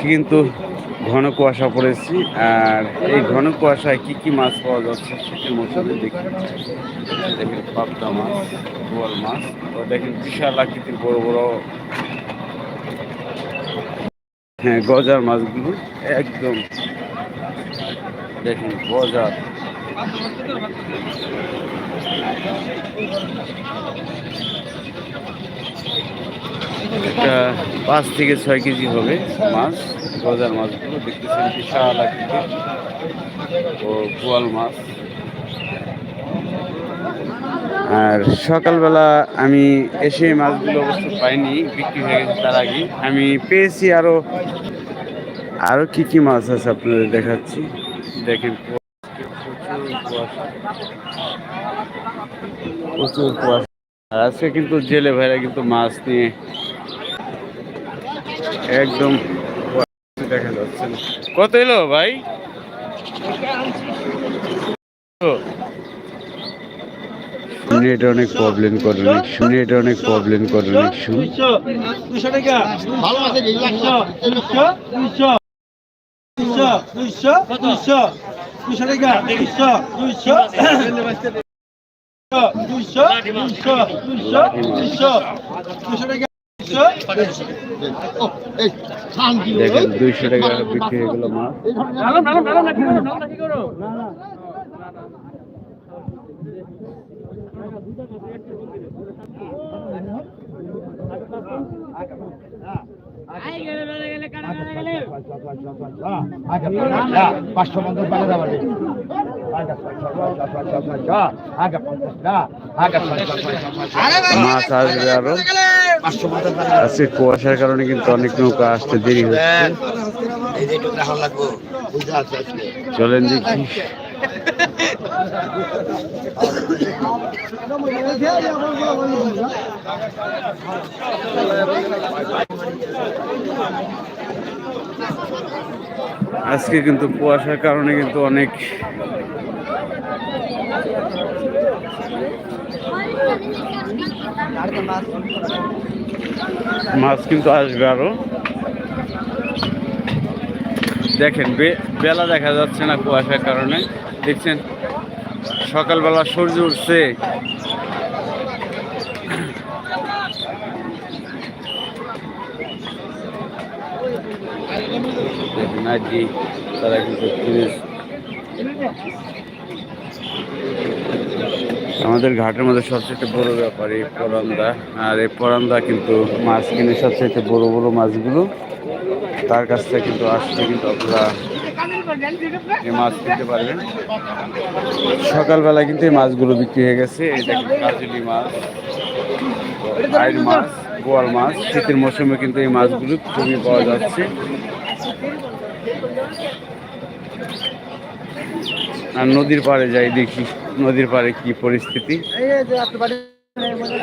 আজকে কিন্তু ঘন কুয়াশা পড়েছি। আর এই ঘন কুয়াশায় কি কি মাছ পাওয়া যাচ্ছে শীতের মৌসুমে দেখি। দেখেন পাবদা মাছ, বোয়াল মাছ তো দেখেন বিশাল আকৃতির বড় বড় হ্যাঁ গজার মাছগুলো একদম দেখেন গজার। একটা পাঁচ থেকে ছয় কেজি হবে মাছ, গজার মাছগুলো দেখতেছেন বিশাল আকৃতির ও বোয়াল মাছ। আর সকালবেলা আমি এসে মাছগুলো অবশ্য পাইনি, বিক্রি হয়ে গেছে তার আগে আমি পেয়েছি আরও আরও কী কী মাছ আছে আপনাদের দেখাচ্ছি। দেখেন প্রচুর কুয়াশা। আজকে কিন্তু জেলে ভাইরা কিন্তু মাছ নিয়ে একদম দেখা যাচ্ছে। কত এলো ভাই শুনে এটা অনেক প্রবলেম করে অনেক শুনে এটা অনেক প্রবলেম করে অনেক শুন দুশো টাকা দেখেন দুইশো টাকা বিক্রি হয়ে গেল মাছ। পাঁচশো পঞ্চাশ টাকা দেওয়া মাছ আসবে আরও আজকে কুয়াশার কারণে কিন্তু অনেক নৌকা আসতে দেরি হচ্ছে চলেন দেখি আজকে কিন্তু কুয়াশার কারণে কিন্তু অনেক মাছ কিন্তু আসবে আরও। দেখেন বেলা দেখা যাচ্ছে না কুয়াশার কারণে। দেখছেন, সকালবেলা সূর্য উঠছে। কি তারা কিন্তু আমাদের ঘাটের মধ্যে সবচেয়ে বড় ব্যাপার এই পরান্দা আর এই পরান্দা কিন্তু মাছ কিনে সবচেয়ে বড় বড় মাছগুলো। তার কাছ থেকে কিন্তু আসলে কিন্তু আপনারা এই মাছ কিনতে পারবেন। সকালবেলা কিন্তু এই মাছগুলো বিক্রি হয়ে গেছে। এটা দেখেন কাজলি মাছ আইর মাছ, বোয়াল মাছ। শীতের মৌসুমে কিন্তু এই মাছগুলো খুবই পাওয়া যাচ্ছে। আর নদীর পাড়ে যাই দেখি নদীর পাড়ে কি পরিস্থিতি।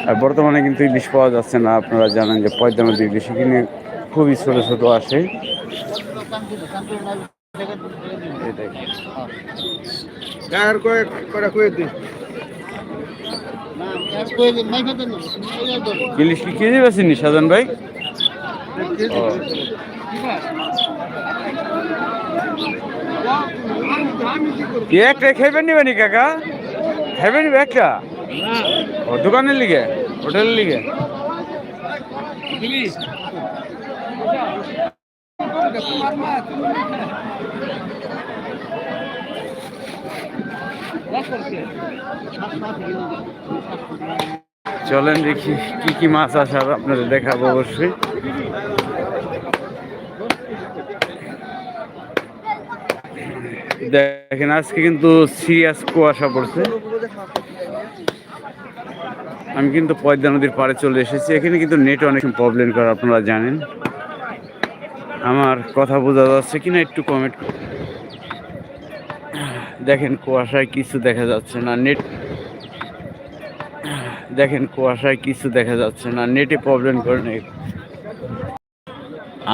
আর বর্তমানে কিন্তু ইলিশ পাওয়া যাচ্ছে না আপনারা জানেন যে পয়দা নদী ইলিশ এখানে খুবই ছোট ছোট আসে। ইলিশ কি কেজি বেছেননি সাজান ভাই ও। কি একটা খাইবেন নিবেনি কাকা? খাইবেন নিবে একটা? ও, দোকানের লিগে, হোটেলের লিগে। চলেন দেখি কি কি মাছ আছে আপনাদের দেখাবো অবশ্যই। দেখেন, আজকে কিন্তু সিরিয়াস কুয়াশা পড়ছে। আমি কিন্তু পয়দা নদীর পাড়ে চলে এসেছি। এখানে কিন্তু নেট অনেক প্রবলেম করে, আপনারা জানেন। আমার কথা বোঝা যাচ্ছে কিনা একটু কমেন্ট দেখেন, কুয়াশায় কিছু দেখা যাচ্ছে না নেট দেখেন, কুয়াশায় কিছু দেখা যাচ্ছে না নেটে প্রবলেম করে নেই।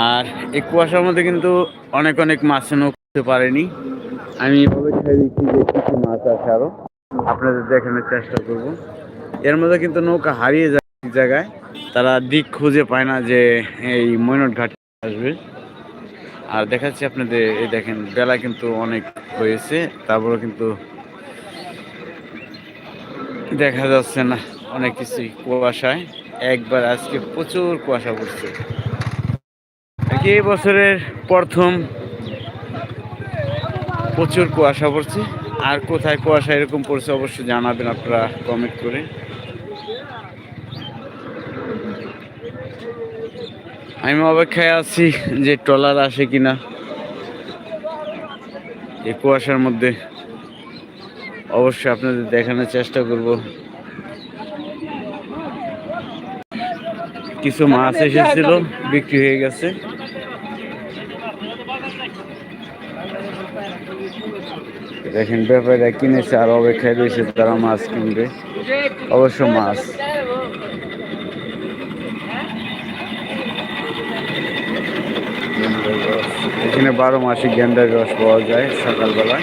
আর এই কুয়াশার মধ্যে কিন্তু অনেক অনেক মাছ করতে পারেনি। আমি ছেড়ে দিচ্ছি যে কিছু মাছ আছে আরও। আপনাদের দেখানোর চেষ্টা করব। এর মধ্যে কিন্তু নৌকা হারিয়ে যায় জায়গায়। তারা দিক খুঁজে পায় না যে এই মৈনট ঘাট আসবে। আর দেখাচ্ছি আপনাদের, এই দেখেন, বেলা কিন্তু অনেক হয়েছে। তারপরে কিন্তু দেখা যাচ্ছে না অনেক কিছুই কুয়াশায়। একবার আজকে প্রচুর কুয়াশা পড়ছে। এই বছরের প্রথম প্রচুর কুয়াশা পড়ছে। আর কোথায় কুয়াশা এরকম পড়ছে অবশ্যই জানাবেন আপনারা কমেন্ট করে। আমি অপেক্ষায় আছি যে ট্রলার আসে কিনা এই কুয়াশার মধ্যে। অবশ্যই আপনাদের দেখানোর চেষ্টা করব। কিছু মাছ এসেছিল, বিক্রি হয়ে গেছে। দেখেন ব্যাপারীরা কিনেছে আর অপেক্ষায় রয়েছে তারা মাছ কিনবে। অবশ্য মাছ। এখানে বারো মাসে গেন্ডার রস পাওয়া যায় সকালবেলা।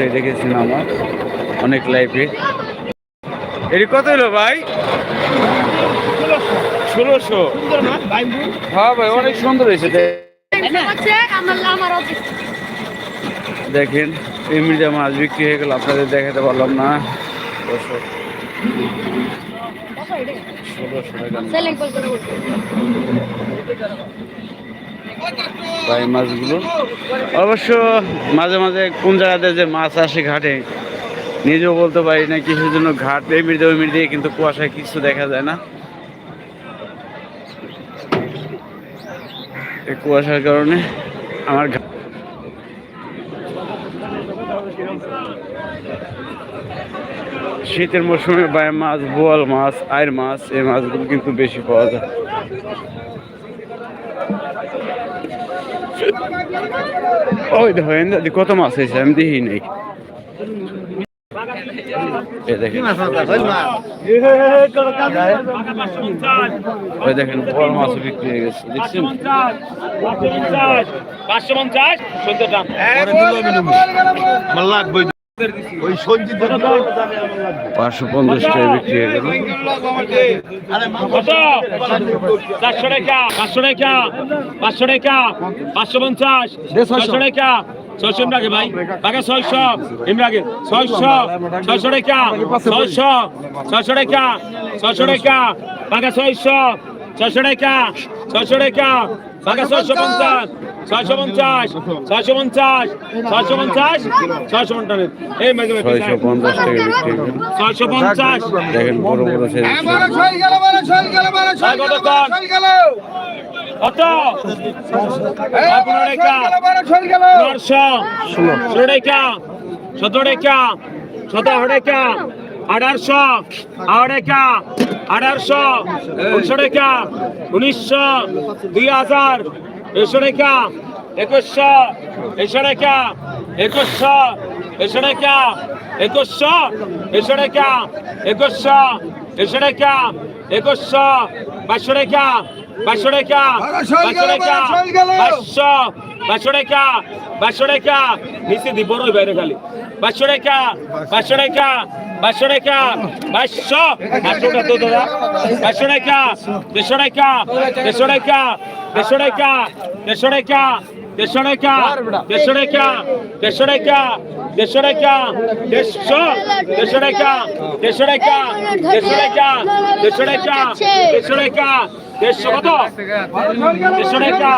কোথায় দেখেছেন আমার অনেক লাইফে এটি কত হলো ভাই? ষোলোশো। হ্যাঁ ভাই, অনেক সুন্দর হয়েছে। দেখেন মিডিয়া মাছ বিক্রি হয়ে গেল, আপনাদের দেখাতে পারলাম না। ষোলোশো। ভাই মাছগুলো। অবশ্য মাঝে মাঝে কোন জায়গাতে যে মাছ আসে ঘাটে, নিজেও বলতে পারি না কিসের জন্য ঘাট মিডিয়ে ওই মিডিয়ে কিন্তু কুয়াশায় কিছু দেখা যায় না। কুয়াশার কারণে আমার শীতের মৌসুমে বাই মাছ, বোয়াল মাছ আয়ের মাছ, এই মাছগুলো কিন্তু বেশি পাওয়া যায়। ওই দেখো কত মাছ হয়েছে আমি দেখি নেই দেখেন বড় মাছ বিক্রি হয়ে গেছে দেখছেন পাঁচশো পঞ্চাশ সত্তর দাম আমার লাগবে পাঁচশো পঞ্চাশ টাকা বিক্রি হয়ে গেল। চারশো টাকা পাঁচশো টাকা পাঁচশো টাকা পাঁচশো পঞ্চাশ ছয়শো টাকা। ছয়শো ইমরাকে ভাই বাকি ছয়শো ইমরাকে ছয়শো ছয়শো টাকা ছয়শো ছয়শো টাকা ছয়শো টাকা বাকি ছয়শো ছয়শো টাকা ছয়শো টাকা। বাকি ছয়শো পঞ্চাশ ছয়শো পঞ্চাশ ছয়শো পঞ্চাশ ছয়শো পঞ্চাশ ছয়শো পঞ্চাশ। এই মেজে ছয়শো পঞ্চাশ টাকা বিক্রি হয়ে ছয়শো পঞ্চাশ। দেখেন বড় বড় সাইজ ভাই কত টাকা। টাকা সতেরো টাকা সতেরো টাকা। আঠারোশো আঠারো টাকা আঠারোশো উনিশশো টাকা উনিশশো দুই হাজার একুশশো টাকা একুশশো একুশশো টাকা একুশশো একুশশো টাকা একুশশো একুশশো টাকা একুশশো একুশশো টাকা একুশশো বাইশশো টাকা বাইশশো টাকা বাইশশো টাকা বাইশশো বাইশশো টাকা বাইশশো টাকা নিচে দিব বড় বাইরে খালি বাইশশো টাকা বাইশশো টাকা বাইশশো টাকা বাইশশো বাইশশোটা তো দাদা বাইশশো টাকা দেড়শো টাকা দেড়শো টাকা দেড়শো টাকা দেড়শো টাকা দেড়শো টাকা দেড়শো টাকা দেড়শো দেড়শো কত? দেড়শো টাকা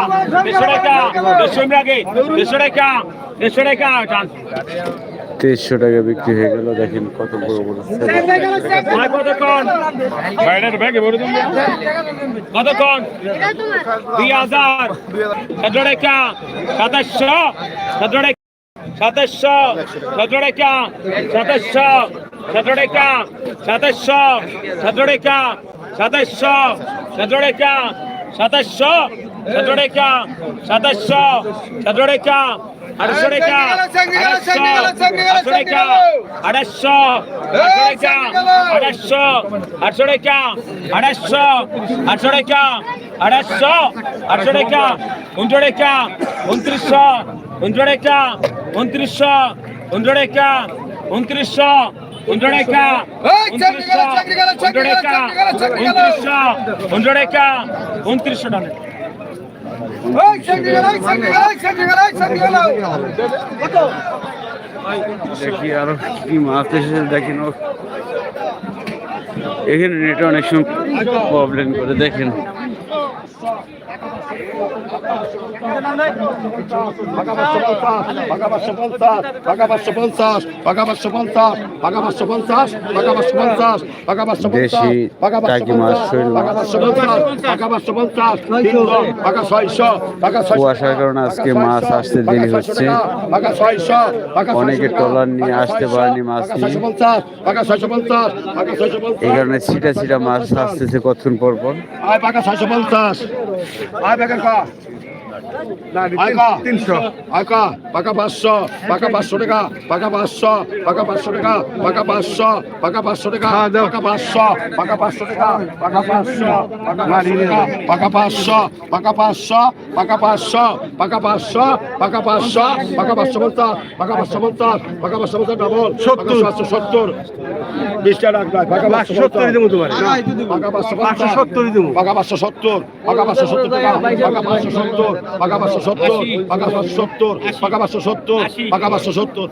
দেড়শো টাকা দেড়শো আগে দেড়শো টাকা দেড়শো টাকা টান। তেইশশো টাকা বিক্রি হয়ে গেল দেখেন কত বড় বড় কতক্ষণ? দুই হাজার। সতেরো টাকা সাতাশশো। সতেরো টাকা সাতাশশো। সতেরো টাকা সাতাশশো। সতেরো টাকা সাতাশশো। সতেরো টাকা সাতাশশো। সতেরো টাকা সাতাশশো সতেরো টাকা সাতাশশো সতেরো টাকা আটশো টাকা আটশো আটশো টাকা আটশো আড়াইশো আটশো টাকা আড়াইশো আটশো টাকা আড়াইশো আটশো টাকা উনশো টাকা উনত্রিশশো উনশো টাকা উনত্রিশশো টাকা দেখি আরও কি মাছ এসেছে দেখেন ও। এখানে নেটে অনেক সময় প্রবলেম করে দেখেন। পাকা পাঁচশো কুয়াশার কারণে আজকে মাছ আসতে দেরি হচ্ছে পাকা অনেকে ট্রলার নিয়ে আসতে পারেনি মাছ নিয়ে। পাকা ছয়শো পঞ্চাশ এই কারণে ছিটা ছিটা মাছ আসতেছে কতক্ষণ পর পর পাকা আয় বেকার কা তিনশো আয়কা পাকা পাঁচশো পাকা পাঁচশো টাকা পাকা পাঁচশো পাকা পাঁচশো টাকা পাকা পাঁচশো পাকা পাঁচশো টাকা পাকা পাঁচশো পাকা পাঁচশো টাকা পাকা পাঁচশো পাকা পাঁচশো পাকা পাঁচশো পাকা পাঁচশো পাকা পাঁচশো পাকা পাঁচশো পাকা পাঁচশো পঞ্চাশ পাকা পাঁচশো পঞ্চাশ পাকা পাঁচশো পঞ্চাশ ডবল সত্তর সত্তর বিশটা রাখবে পাকা পাঁচশো সত্তর দেবো তোমার পাকা পাঁচশো পাঁচশো সত্তর দেবো পাকা পাঁচশো সত্তর পাকা পাঁচশো সত্তর টাকা পাকা পাঁচশো সত্তর পাকা পাঁচশো সত্তর পাকা পাঁচশো সত্তর পাকা পাঁচশো সত্তর পাকা পাঁচশো সত্তর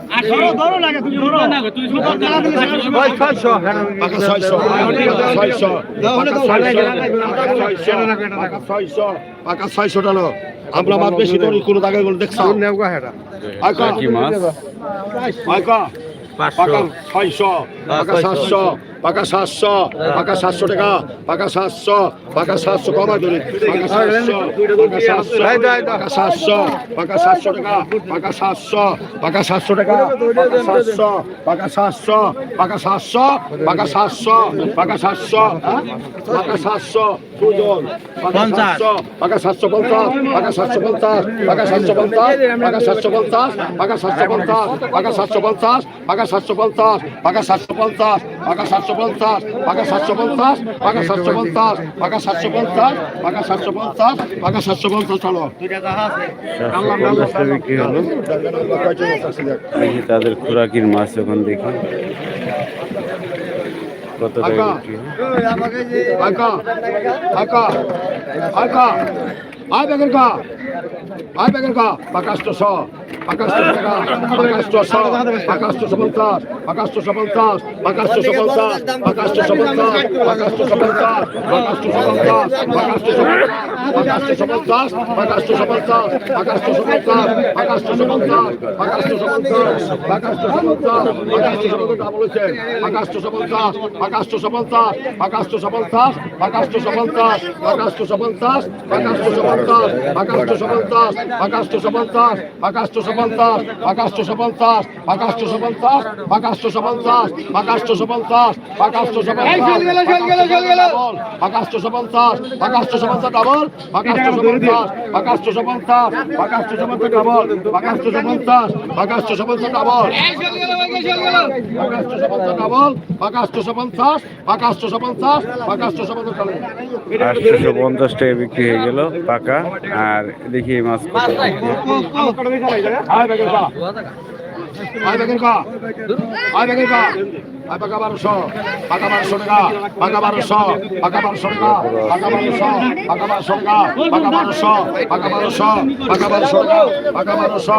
পাকা ছয়শো পাকা ছয়শো পাকা ছয়শো পাকা ছয়শো পাকা ছয়শো টানো আমরা মাছ বেশি ধরি কোনো জায়গায় কোনো দেখছ পাঁচশো। ছয়শো সাতশো পাকা সাতশো পাকা সাতশো টাকা পাকা সাতশো পাকা সাতশো কমা ধরি পাকা সাতশো পাকা সাতশো পাকা সাতশো টাকা পাকা সাতশো পাকা সাতশো টাকা পাকা সাতশো পাকা সাতশো পাকা সাতশো পাকা সাতশো পাকা সাতশো পাকা সাতশো দুজন পাকা সাতশো পাকা সাতশো পঞ্চাশ পাকা সাতশো পঞ্চাশ পাকা সাতশো পঞ্চাশ পাকা সাতশো পঞ্চাশ পাকা সাতশো পঞ্চাশ পাকা সাতশো পঞ্চাশ পাকা সাতশো পঞ্চাশ পাকা সাতশো পঞ্চাশ পাকা সাতশো পঞ্চাশ পাকা সাতশো পঞ্চাশ পাকা সাতশো পঞ্চাশ পাকা সাতশো পঞ্চাশ পাকা সাতশো পঞ্চাশ পাকা সাতশো পঞ্চাশ চলো সাতশো বিক্রি হলো। দেখি তাদের খোরাকির মাছ এখন দেখি। কত টাকা বিক্রি আকা আকা আকা আয় বেগের কা আয় বেগের কা পাকাশটো শ পাকাশটো টাকা পাকাশটো শ পাকাশটো সপঞ্চাশ পাকাশটো সপঞ্চাশ পাকাশটো সপঞ্চাশ পাকাশটো সপঞ্চাশ পাকাশটো সপঞ্চাশ পাকাশটো সপঞ্চাশ পাকাশটো সপঞ্চাশ পাকাশটো সপঞ্চাশ পাকাশটো সপঞ্চাশ পাকাশটো সপঞ্চাশ পাকাশটো সপঞ্চাশ পাকাশটো সপঞ্চাশ পাকাশটো সপঞ্চাশ ডাবল হচ্ছে পাকাশটো সপঞ্চাশ পাকাশটো সপঞ্চাশ পাকাশটো সপঞ্চাশ পাকাশটো সপঞ্চাশ পাকাশটো সপঞ্চাশ পাকাশটো সপঞ্চাশ পাকাশটো সপঞ্চাশ পাকাশটো সপঞ্চাশ পাকাশটো সপঞ্চাশ পাকাশটো সপঞ্চাশ পাকাশটো সপঞ্চাশ পাকাশটো সপঞ্চাশ পাকাশটো সপঞ্চাশ পাকাশটো সপঞ্চাশ পাকাশটো সপঞ্চাশ পাকাশটো সপঞ্চাশ ডাবল পাকাশটো সপঞ্চাশ পাকাশটো সপঞ্চাশ পাকাশটো সপঞ্চাশ ডাবল পাকাশটো সপঞ্চাশ পাকাশটো সপঞ্চাশ ডাবল পাকাশটো সপঞ্চাশ ডাবল পাকাশটো সপঞ্চাশ পাকাশটো সপঞ্চাশ পাকাশটো সপঞ্চাশ চলে আটশোশো পঞ্চাশ টাকা বিক্রি হয়ে গেল পাকা আর দেখি মাছ কত। হয়। পাকা বারোশো পাকা বারোশো টাকা পাকা বারোশো পাকা বারোশো টাকা পাকা বারোশো পাকা বারোশো টাকা পাকা বারোশো পাকা বারোশো পাকা বারোশো টাকা পাকা বারোশো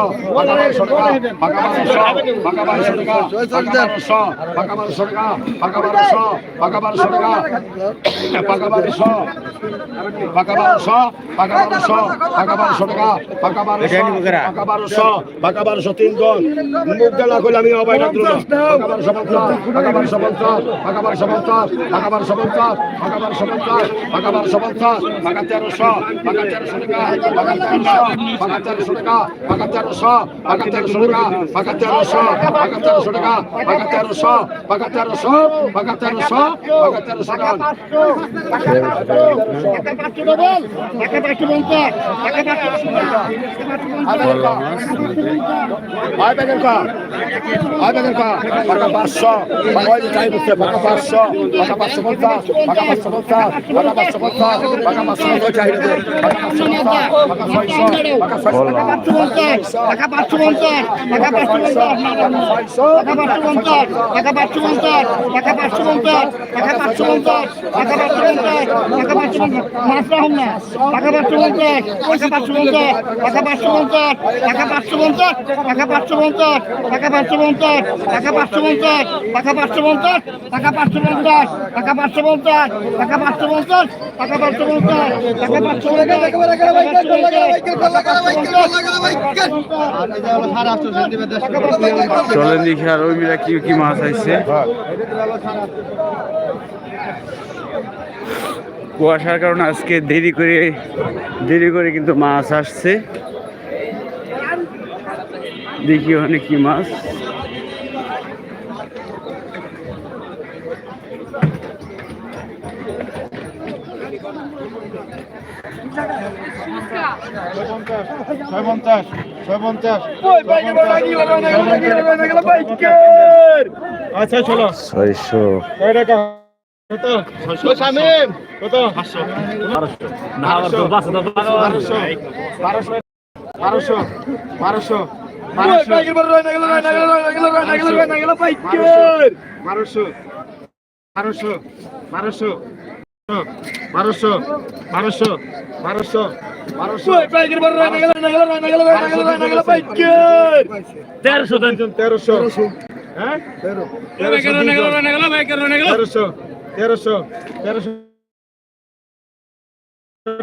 পাকা বারোশো টাকা পাকা বারোশো পাকা বারোশো টাকা পাকা বারোশো পাকা বারোশো পাকা বারোশো টাকা পাকা বারোশো পাকা বারোশো পাকা বারোশো পাকা বারোশো টাকা পাকা বারোশো পাকা বারোশো পাকা বারোশো তিনজন মুখ গেলা করলে আমি অবাই ডাক্তার পাকা বারোশো আগাবার সমন্তা আগাবার সমন্তা আগাবার সমন্তা আগাবার সমন্তা আগাবার সমন্তা আগা তেরোশো আগা তেরোশো টাকা আগা তেরোশো আগা তেরোশো টাকা আগা তেরোশো আগা তেরোশো টাকা আগা তেরোশো আগা তেরোশো টাকা আগা তেরোশো আগা তেরোশো আগা তেরোশো আগা তেরোশো টাকা। আয় বেগের কা আয় বেগের কা আগা পাঁচশো। আয় ব্যাগের কা পাকা পাঁচশো পাকা ওই চাই বুঝছে পাকা পাঁচশো পাকা পাঁচশো পঞ্চাশ পাকা পাঁচশো পঞ্চাশ পাকা পাঁচশো পঞ্চাশ পাকা পাঁচশো পঞ্চাশ চাই বুঝছে পাকা পাঁচশো পঞ্চাশ পাকা ছয়শো পাকা ছয়শো কলা মাছ টাকা পাঁচশো পঞ্চাশ টাকা পাঁচশো পঞ্চাশ টাকা পাঁচশো পঞ্চাশ টাকা পাঁচশো পঞ্চাশ টাকা পাঁচশো পঞ্চাশ টাকা পাঁচশো পঞ্চাশ টাকা পাঁচশো পঞ্চাশ টাকা পাঁচশো পঞ্চাশ মাছ রাখুন না টাকা পাঁচশো পঞ্চাশ টাকা পাঁচশো পঞ্চাশ টাকা পাঁচশো পঞ্চাশ টাকা পাঁচশো পঞ্চাশ টাকা পাঁচশো পঞ্চাশ টাকা পাঁচশো পঞ্চাশ টাকা পাঁচশো পঞ্চাশ টাকা পাঁচশো পঞ্চাশ, টাকা পাঁচশো পঞ্চাশ, টাকা পাঁচশো পঞ্চাশ টাকা পাঁচশো পঞ্চাশ টাকা পাঁচশো পঞ্চাশ টাকা পাঁচশো চলেন দেখি আর ওই মিলা কি কি মাছ আইছে। কুয়াশার কারণে আজকে দেরি করে দেরি করে কিন্তু মাছ আসছে। দেখি অনেক কি মাছ। আচ্ছা চলো ছয়শো। বারোশো। বারোশো। বারোশো। বারোশো। বারোশো। বারোশো। বারোশো। বারোশো। বারোশো তেরোশো তেরোশো। হ্যাঁ? তেরোশো তেরোশো তেরোশো।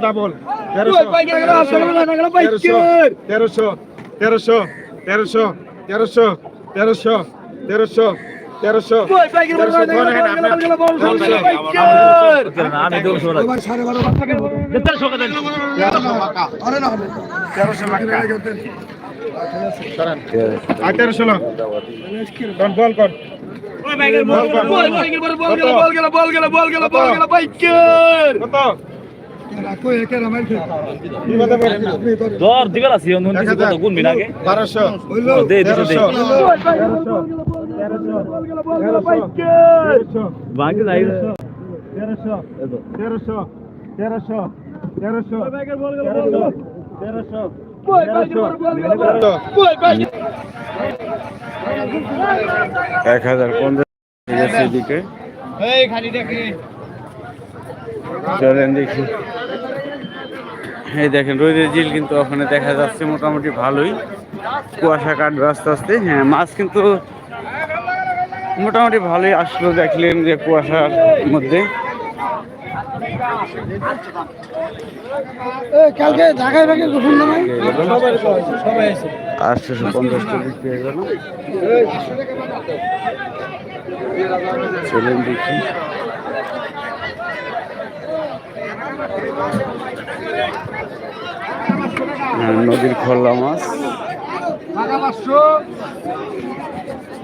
ডাবল তেরোশো। তেরোশো তেরোশো তেরোশো তেরোশো তেরোশো তেরোশো। তেরোশো। তেরোশো বল কর। দর দিবেলা গুণ দে তেরোশো তেরোশো তেরোশো তেরোশো তেরোশো এক হাজার গেছে এদিকে। চলেন দেখি। এই দেখেন, রোদের জিল কিন্তু ওখানে দেখা যাচ্ছে মোটামুটি ভালোই। কুয়াশা কাটবে আস্তে আস্তে হ্যাঁ মাছ কিন্তু মোটামুটি ভালোই আসলো দেখলেন যে কুয়াশার মধ্যে। কালকে ঢাকায় ভাগে গোপন নামাই আটশোশো পঞ্চাশটা বিক্রি গেল। চলেন দেখি। হ্যাঁ, নদীর খোলা মাছ।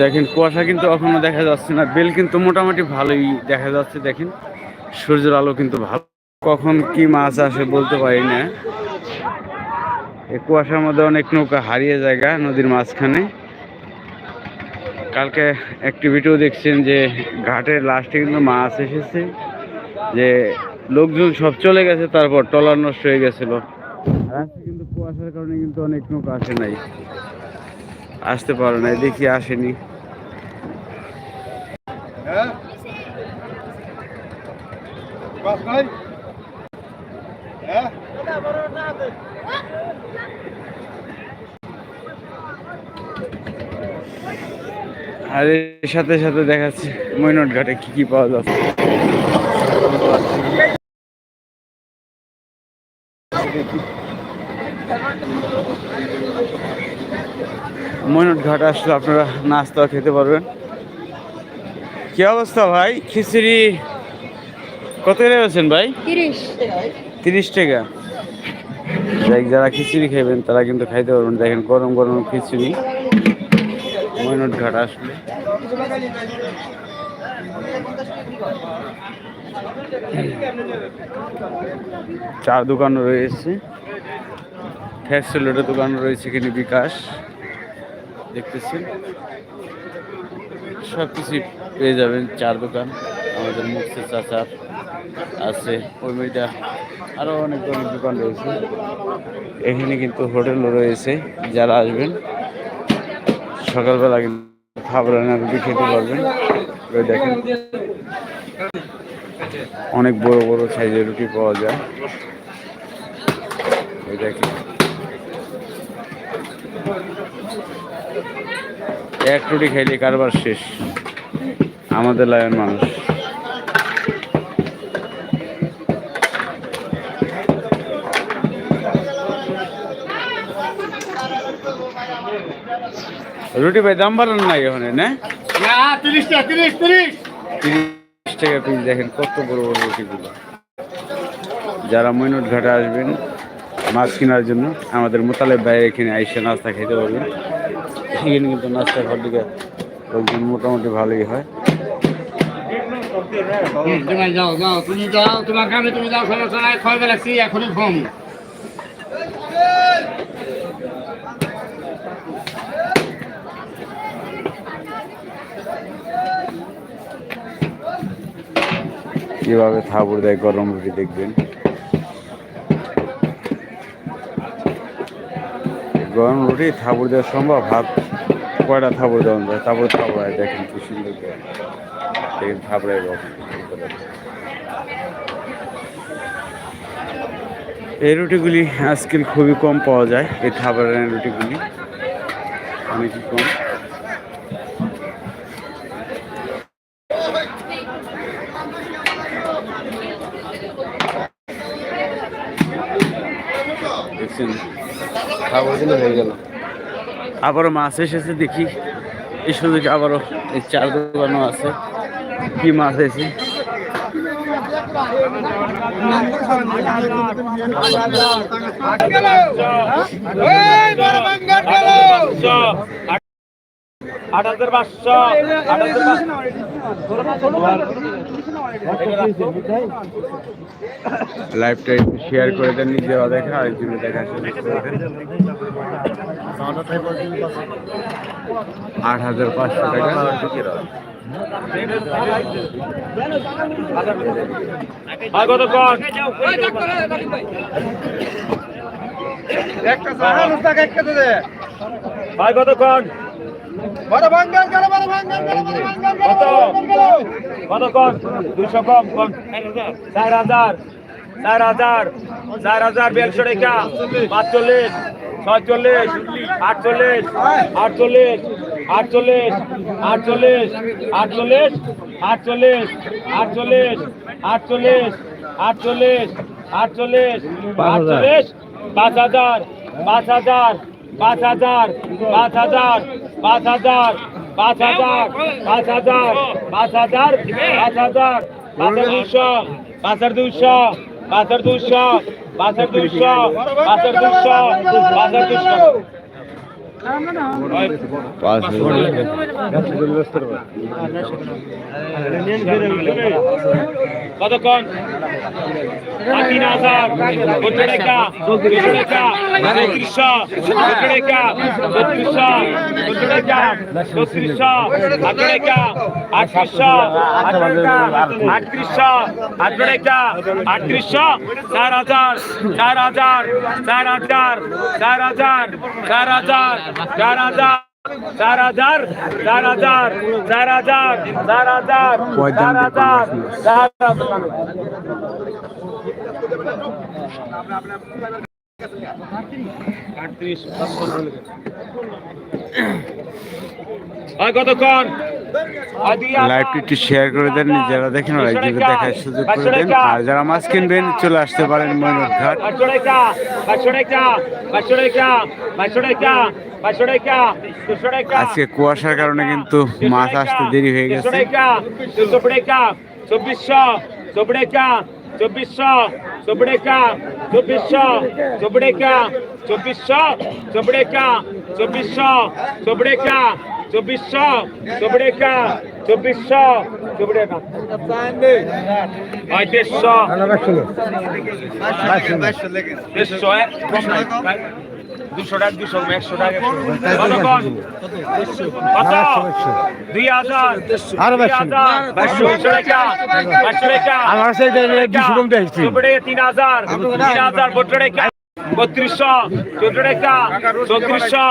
দেখেন, কুয়াশা কিন্তু এখনও দেখা যাচ্ছে না। বেল কিন্তু মোটামুটি ভালোই দেখা যাচ্ছে, দেখেন। সূর্যের আলো কিন্তু ভালো। কখন কি মাছ আসে বলতে পারি না। এই কুয়াশার মধ্যে অনেক নৌকা হারিয়ে জায়গা নদীর মাঝখানে। কালকে একটি ভিডিও দেখছেন যে ঘাটের লাস্টে কিন্তু মাছ এসেছে, যে লোকজন সব চলে গেছে, তারপর টলার নষ্ট হয়ে গেছিল। আজকে কিন্তু কুয়াশার কারণে কিন্তু অনেক নৌকা আসে নাই। আসতে পারে নাই দেখি আসেনি। আর এর সাথে সাথে দেখাচ্ছি মৈনট ঘাটে কি কি পাওয়া যাচ্ছে মৈনট ঘাট আসলে আপনারা নাস্তা খেতে পারবেন। কি অবস্থা ভাই? খিচুড়ি কত করে আছেন ভাই? তিরিশ। টাকা। যাই যারা খিচুড়ি খাবেন তারা কিন্তু খাইতে পারবেন। দেখেন গরম গরম খিচুড়ি। মৈনট ঘাট আসলে। চার দোকান রয়েছে। ফ্যাক্সেলেটের দোকান রয়েছে এখানে বিকাশ। দেখতেছেন সব কিছুই পেয়ে যাবেন, চার দোকান। আমাদের মুক্তি চাচার আছে, ওই মেয়েটা আরও অনেক অনেক দোকান রয়েছে। এখানে কিন্তু হোটেলও রয়েছে, যারা আসবেন, সকালবেলা কিন্তু খাবার রুটি খেতে পারবেন। দেখেন, অনেক বড় বড় সাইজের রুটি পাওয়া যায়। দেখেন। এক রুটি খাইলে কারবার শেষ। আমাদের লাইন মানুষ। রুটি ভাই দাম বাড়ান নাই ওখানে না? তিরিশ টাকা পিস দেখেন কত বড় বড় রুটিগুলো। যারা মৈনট ঘাটে আসবেন মাছ কেনার জন্য আমাদের মোতালেব ভাইয়ের এখানে আইসে নাস্তা খেতে পারবেন। এখানে কিন্তু নাস্তা খাওয়ার দিকে লোকজন মোটামুটি ভালোই হয়। তুমি যাও যাও তুমি যাও তোমার তুমি যাও সমস্যা নাই খয় বেলাচ্ছি এখনই ঘুম। কীভাবে থাবুর দেয় গরম রুটি দেখবেন? গরম রুটি থাপড় দেওয়া সম্ভব। হাত কয়টা থাবড় দেওয়া যায় তারপরে থাবড়ায় দেখেন কি সুন্দর। দেখেন থাবড়ায় এই রুটিগুলি আজকাল খুবই কম পাওয়া যায়, এই থাপড়ানের রুটিগুলি। অনেকই কম দেখছেন খাবার দিলে হয়ে গেল আবারও মাছ এসেছে, দেখি। এই সুযোগে আবারও এই চার দোকানও আছে। কি মাছ এসে? আট হাজার পাঁচশো। লাইভটা একটু শেয়ার করে দেন নিজেরা দেখা দেখা আট হাজার পাঁচশো টাকা। ভাই কত কত কন দুইশো কম কম চার হাজার চার হাজার চার হাজার বিয়াল্লিশ টাকা পাঁচচল্লিশ ছয়চল্লিশ আটচল্লিশ আটচল্লিশ আটচল্লিশ আটচল্লিশ আটচল্লিশ আটচল্লিশ আটচল্লিশ আটচল্লিশ আটচল্লিশ আটচল্লিশ আটচল্লিশ পাঁচ হাজার পাঁচ হাজার পাঁচ হাজার পাঁচ হাজার পাঁচ হাজার পাঁচ হাজার পাঁচ হাজার পাঁচ হাজার পাঁচ হাজার পাঁচ হাজার দুশো পাঁচ হাজার দুশো পাঁচ হাজার দুশো পাঁচ হাজার দুশো পাঁচ হাজার দুশো পাঁচ হাজার দুশো কতক্ষণ তিন হাজার কত টাকা কত টাকা পঁয়ত্রিশশো কত টাকা বত্রিশশো কত টাকা বত্রিশশো আট টাকা আটত্রিশশো আটত্রিশশো আট টাকা আটত্রিশশো চার হাজার চার হাজার চার হাজার চার হাজার চার হাজার চার হাজার চার হাজার চার হাজার চার হাজার চার হাজার চার হাজার চার হাজার আটত্রিশ কতক্ষণ? লাইভটি একটু শেয়ার করে দেন যারা দেখেন লাইভটিকে দেখার সুযোগ করে দেন। আর যারা মাছ কিনবেন চলে আসতে পারেন ময়ূর ঘাট আজকে কুয়াশার কারণে কিন্তু মাছ আসতে দেরি হয়ে গেছে। চব্বিশশো। চব্বিশশো। চব্বিশশো। চব্বিশশো চব্বিশশো চব্বিশশো চবড়েকা চব্বিশশো চবড়েকা চব্বিশশো চবড়েকা চব্বিশশো চবড়েকা পঁয়ত্রিশশো দেড়শো দুশো টাকা দুশো একশো টাকা দুই হাজার আরও তিন হাজার তিন হাজার বত্রিশশো চোদ্দ টাকা চৌত্রিশশো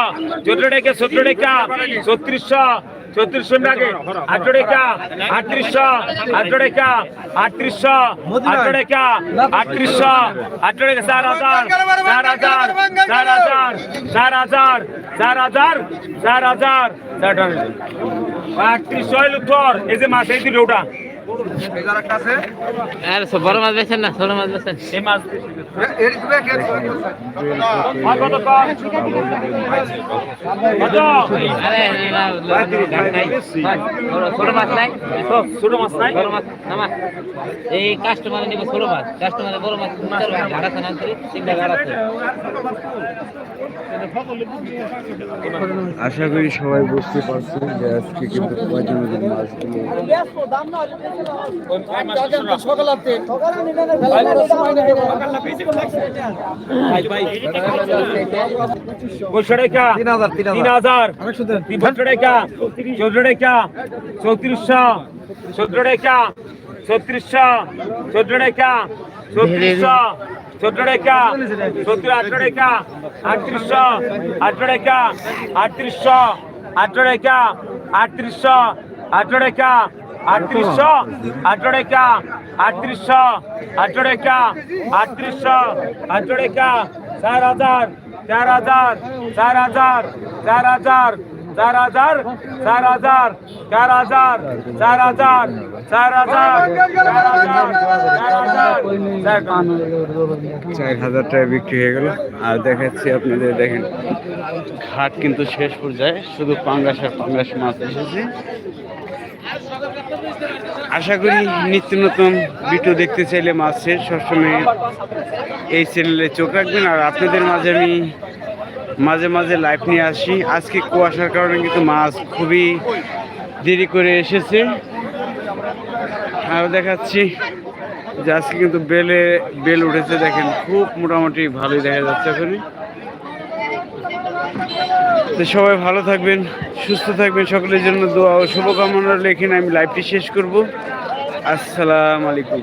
চোদ্দ টাকা সত্তর টাকা ছত্রিশশো ছত্রিশশো টাকা আটশো টাকা আটত্রিশশো আটশো টাকা আটত্রিশশো আটশো টাকা আটত্রিশশো আটশো টাকা চার হাজার চার হাজার চার হাজার চার হাজার চার হাজার চার হাজার। চার আটত্রিশশো হইল তোর, এই যে এই দুটো ওটা মাছ না মাছ এই মাছ এই কাস্টমারে নিব ছোট মাছ। কাস্টমারে বড় মাছ চিন্তা আশা করি সবাই বুঝতে পারছেন যে আজকে কিন্তু মাছগুলো চৌত্রিশশো চৌদ্দ টাকা ছত্রিশশো চৌদ্দ টাকা চৌত্রিশশো চৌদ্দ টাকা চৌত্রিশ আঠারো টাকা আটত্রিশশো আঠারো টাকা আটত্রিশশো আঠারো টাকা আটত্রিশশো আঠারো টাকা আটত্রিশশো আঠারো টাকা আটত্রিশশো আঠারো টাকা আটত্রিশশো আঠারো টাকা চার হাজার চার হাজার চার হাজার চার হাজার চার হাজার চার হাজার চার হাজার চার হাজার চার হাজার চার হাজার টাকা বিক্রি হয়ে গেল আর দেখাচ্ছি আপনাদের দেখেন ঘাট কিন্তু শেষ পর্যায়ে শুধু পাঙ্গাস আর পাঙ্গাস মাছ এসেছে আশা করি নিত্য নতুন ভিডিও দেখতে চাইলে মাছের সবসময় এই চ্যানেলে চোখ রাখবেন। আর আপনাদের মাঝে আমি মাঝে মাঝে লাইভ নিয়ে আসি। আজকে কুয়াশার কারণে কিন্তু মাছ খুবই দেরি করে এসেছে। আর দেখাচ্ছি যে আজকে কিন্তু বেলে, বেল উঠেছে দেখেন, খুব মোটামুটি ভালোই দেখা যাচ্ছে এখন তো সবাই ভালো থাকবেন, সুস্থ থাকবেন, সকলের জন্য দোয়া ও শুভকামনা লেখেন আমি লাইভটি শেষ করব। আসসালামু আলাইকুম।